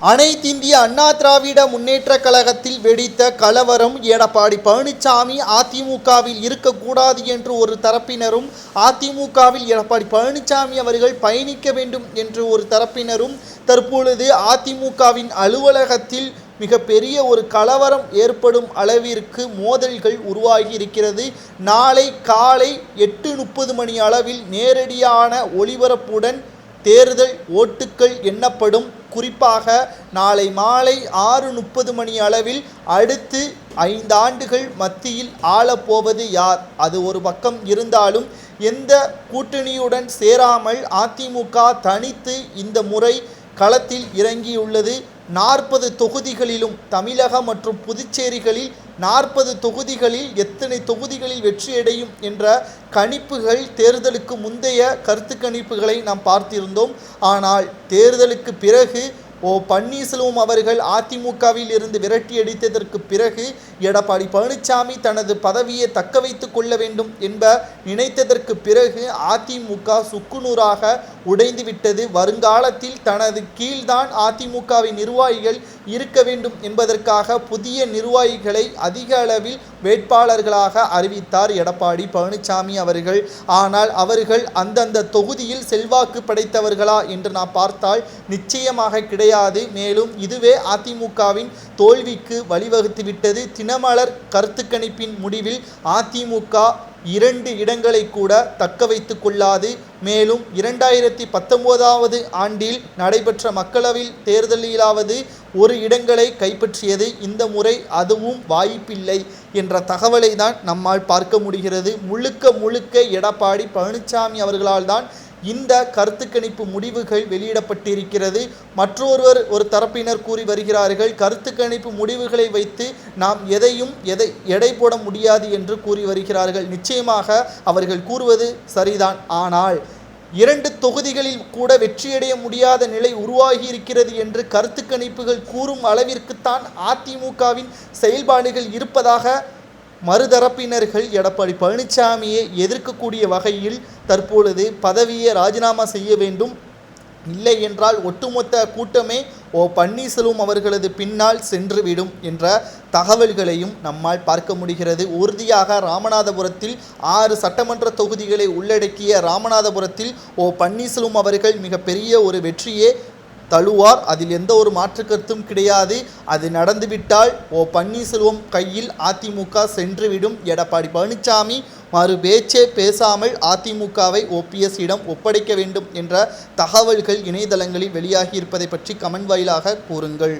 அனைத்திந்திய அண்ணா திராவிட முன்னேற்ற கழகத்தில் வெடித்த கலவரம் எடப்பாடி பழனிசாமி அதிமுகவில் இருக்கக்கூடாது என்று ஒரு தரப்பினரும் அதிமுகவில் எடப்பாடி பழனிசாமி அவர்கள் பயணிக்க வேண்டும் என்று ஒரு தரப்பினரும் தற்பொழுது அதிமுகவின் அலுவலகத்தில் மிகப்பெரிய ஒரு கலவரம் ஏற்படும் அளவிற்கு மோதல்கள் உருவாகி இருக்கிறது. நாளை காலை எட்டு முப்பது மணி அளவில் நேரடியான ஒளிபரப்புடன் தேர்தல் ஓட்டுக்கள் எண்ணப்படும். குறிப்பாக நாளை மாலை ஆறு முப்பது மணி அளவில் அடுத்து ஐந்தாண்டுகள் மத்தியில் ஆளப்போவது யார்? அது ஒரு பக்கம் இருந்தாலும் எந்த கூட்டணியுடன் சேராமல் அதிமுக தனித்து இந்த முறை களத்தில் இறங்கியுள்ளது. நாற்பது தொகுதிகளிலும் தமிழகம் மற்றும் புதுச்சேரிகளில் நாற்பது தொகுதிகளில் எத்தனை தொகுதிகளில் வெற்றியடையும் என்ற கணிப்புகள் தேர்தலுக்கு முந்தைய கருத்து கணிப்புகளை நாம் பார்த்திருந்தோம். ஆனால் தேர்தலுக்கு பிறகு ஓ பன்னீர்செல்வம் அவர்கள் அதிமுகவில் இருந்து விரட்டி அடித்ததற்கு பிறகு எடப்பாடி பழனிசாமி தனது பதவியை தக்க வைத்து கொள்ள வேண்டும் என்ப நினைத்ததற்கு பிறகு அதிமுக சுக்குநூறாக உடைந்துவிட்டது வருங்காலத்தில் தனது கீழ்தான் அதிமுகவின் நிர்வாகிகள் இருக்க வேண்டும் என்பதற்காக புதிய நிர்வாகிகளை அதிக அளவில் வேட்பாளர்களாக அறிவித்தார் எடப்பாடி பழனிசாமி அவர்கள். ஆனால் அவர்கள் அந்தந்த தொகுதியில் செல்வாக்கு படைத்தவர்களா என்று நான் பார்த்தால் நிச்சயமாக கிடையாது. மேலும் இதுவே அதிமுகவின் தோல்விக்கு வழிவகுத்துவிட்டது தினமலர் கருத்து கணிப்பின் முடிவில் அதிமுக இரண்டு இடங்களை கூட தக்க வைத்து கொள்ளாது. மேலும் இரண்டாயிரத்தி பத்தொம்போதாவது ஆண்டில் நடைபெற்ற மக்களவையில் தேர்தலிலாவது ஒரு இடங்களை கைப்பற்றியது. இந்த முறை அதுவும் வாய்ப்பில்லை என்ற தகவலை தான் நம்மால் பார்க்க முடிகிறது. முழுக்க முழுக்க எடப்பாடி பழனிசாமி அவர்களால் தான் இந்த கருத்து கணிப்பு முடிவுகள் வெளியிடப்பட்டிருக்கிறது. மற்றொருவர் ஒரு தரப்பினர் கூறி வருகிறார்கள் கருத்து கணிப்பு முடிவுகளை வைத்து நாம் எதையும் எதை எடை போட முடியாது என்று கூறி வருகிறார்கள். நிச்சயமாக அவர்கள் கூறுவது சரிதான். ஆனால் இரண்டு தொகுதிகளில் கூட வெற்றியடைய முடியாத நிலை உருவாகி இருக்கிறது என்று கருத்து கணிப்புகள் கூறும் அளவிற்குத்தான் அதிமுகவின் செயல்பாடுகள் இருப்பதாக மறுதரப்பினர்கள் எடப்பாடி பழனிசாமியை எதிர்க்கக்கூடிய வகையில் தற்பொழுது பதவியை ராஜினாமா செய்ய வேண்டும். இல்லை என்றால் ஒட்டுமொத்த கூட்டமே ஓ பன்னீர்செல்வம் அவர்களது பின்னால் சென்றுவிடும் என்ற தகவல்களையும் நம்மால் பார்க்க முடிகிறது. உறுதியாக ராமநாதபுரத்தில் ஆறு சட்டமன்ற தொகுதிகளை உள்ளடக்கிய ராமநாதபுரத்தில் ஓ பன்னீர்செல்வம் அவர்கள் மிகப்பெரிய ஒரு வெற்றியே தழுவார். அதில் எந்த ஒரு மாற்று கருத்தும் கிடையாது. அது நடந்துவிட்டால் ஓ பன்னீர்செல்வம் கையில் அதிமுக சென்றுவிடும். எடப்பாடி பழனிசாமி மறு பேச்சே பேசாமல் அதிமுகவை ஓபிஎஸ் இடம் ஒப்படைக்க வேண்டும் என்ற தகவல்கள் இணையதளங்களில் வெளியாகியிருப்பதை பற்றி கமெண்ட் வாயிலாக கூறுங்கள்.